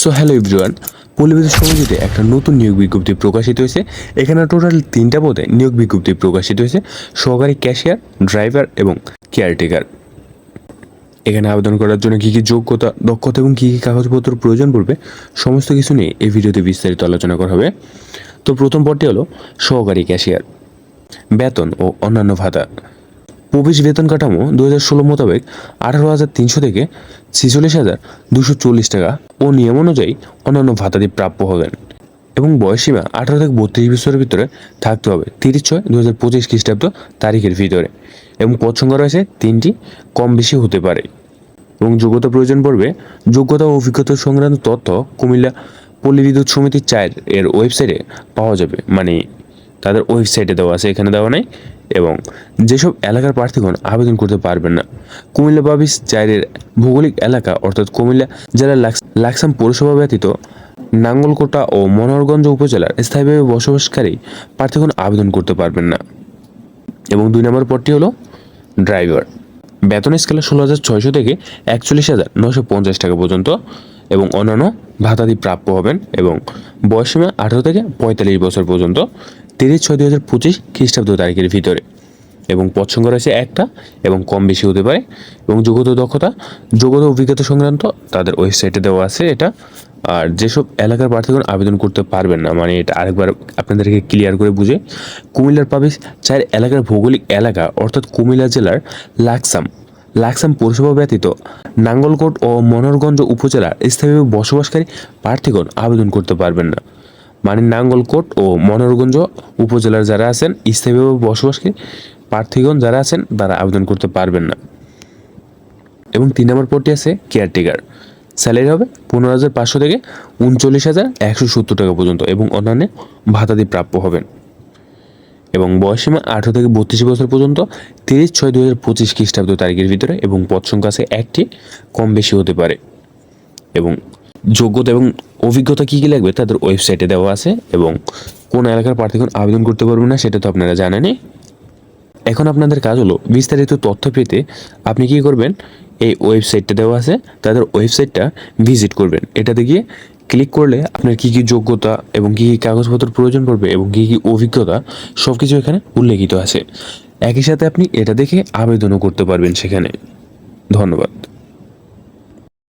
So hello everyone পল্লীবিদ্যুৎ সমিতিতে একটা নতুন নিয়োগ বিজ্ঞপ্তি প্রকাশিত হয়েছে। এখানে টোটাল তিনটা পদে নিয়োগ বিজ্ঞপ্তি প্রকাশিত হয়েছে। সহকারী ক্যাশিয়ার ড্রাইভার এবং কেয়ারটেকার এখানে আবেদন করার জন্য কী কী যোগ্যতা, দক্ষতা এবং কী কী কাগজপত্র প্রয়োজন পড়বে, সমস্ত কিছু নিয়ে এই ভিডিওতে বিস্তারিত আলোচনা করা হবে। তো প্রথম পদটি হলো সহকারী ক্যাশিয়ার বেতন ও অন্যান্য ভাতা। প্রবেশ বেতন কাঠামো দু হাজার ষোলো মোতাবেক আঠারো হাজার তিনশো থেকে ছেচল্লিশ হাজার দুশো চল্লিশ টাকা ও নিয়ম অনুযায়ী অন্যান্য ভাতাদি প্রাপ্য হবেন এবং বয়সীমা আঠারো থেকে বত্রিশ বছরের ভিতরে থাকতে হবে তিরিশ ছয় দু হাজার পঁচিশ খ্রিস্টাব্দ তারিখের ভিতরে এবং সংখ্যা রয়েছে তিনটি, কম বেশি হতে পারে। এবং যোগ্যতা প্রয়োজন পড়বে। যোগ্যতা ও অভিজ্ঞতা সংক্রান্ত তথ্য কুমিল্লা পল্লী বিদ্যুৎ সমিতির চায়ের এর ওয়েবসাইটে পাওয়া যাবে। মানে তাদের ওয়েবসাইটে দেওয়া আছে, এখানে দেওয়া নাই। এবং যেসব এলাকার প্রার্থীগণ আবেদন করতে পারবেন না, কুমিল্লা বাবিস চাইরের ভৌগোলিক এলাকা অর্থাৎ কুমিল্লা জেলার লাক্স- লাকসাম পৌরসভা ব্যতীত নাঙ্গলকোটা ও মনোহরগঞ্জ উপজেলার স্থায়ীভাবে বসবাসকারী প্রার্থীগণ আবেদন করতে পারবেন না। এবং দুই নম্বর পদটি হলো ড্রাইভার। বেতন স্কেলে ষোলো হাজার ছয়শো থেকে একচল্লিশ হাজার নশো পঞ্চাশ টাকা পর্যন্ত। এবং অন্যান্য ভাতাদি প্রাপ্য হবেন এবং বয়সীমা আঠারো থেকে পঁয়তাল্লিশ বছর পর্যন্ত তিরিশ ছয় দুই হাজার পঁচিশ খ্রিস্টাব্দ তারিখের ভিতরে। এবং সংখ্যা রয়েছে একটা এবং কম বেশি হতে পারে। এবং যোগ্যতা দক্ষতা, যোগ্যতা অভিজ্ঞতা সংক্রান্ত তাদের ওয়েবসাইটে দেওয়া আছে এটা। আর যেসব এলাকার প্রার্থীগণ আবেদন করতে পারবেন না মানে এটা আরেকবার আপনাদেরকে ক্লিয়ার করে বুঝে। কুমিল্লার পাবিস চার এলাকার ভৌগোলিক এলাকা, অর্থাৎ কুমিল্লা জেলার লাকসাম লাকসাম পৌরসভা ব্যতীত নাঙ্গলকোট ও মনোরগঞ্জ উপজেলার স্থায়ীভাবে বসবাসকারী প্রার্থীগণ আবেদন করতে পারবেন না। মানে নাঙ্গলকোট ও মনোরগঞ্জ উপজেলার যারা আছেন স্থায়ীভাবে বসবাসকারী প্রার্থীগণ যারা আছেন, তারা আবেদন করতে পারবেন না। এবং তিন নম্বর পদটি আছে কেয়ারটেকার। স্যালারি হবে পনেরো হাজার পাঁচশো থেকে উনচল্লিশ হাজার একশো সত্তর টাকা পর্যন্ত এবং অন্যান্য ভাতাদি প্রাপ্য হবেন। এবং বয়সীমা আঠারো থেকে বত্রিশ বছর পর্যন্ত তিরিশ ছয় দু হাজার পঁচিশ খ্রিস্টাব্দ তারিখের ভিতরে এবং পদ সংখ্যা আছে একটি, কম বেশি হতে পারে। এবং যোগ্যতা এবং অভিজ্ঞতা কী কী লাগবে তাদের ওয়েবসাইটে দেওয়া আছে এবং কোন এলাকার প্রার্থীগণ আবেদন করতে পারবেন না সেটা তো আপনারা জানেনই। এখন আপনাদের কাজ হলো বিস্তারিত তথ্য পেতে আপনি কি করবেন? এই ওয়েবসাইটটা দেওয়া আছে, তাদের ওয়েবসাইটটা ভিজিট করবেন। এটাতে গিয়ে ক্লিক করলে আপনার কী কী যোগ্যতা এবং কী কী কাগজপত্র প্রয়োজন পড়বে এবং কী কী অভিজ্ঞতা সব কিছু এখানে উল্লেখিত আছে। একই সাথে আপনি এটা দেখে আবেদনও করতে পারবেন সেখানে। ধন্যবাদ।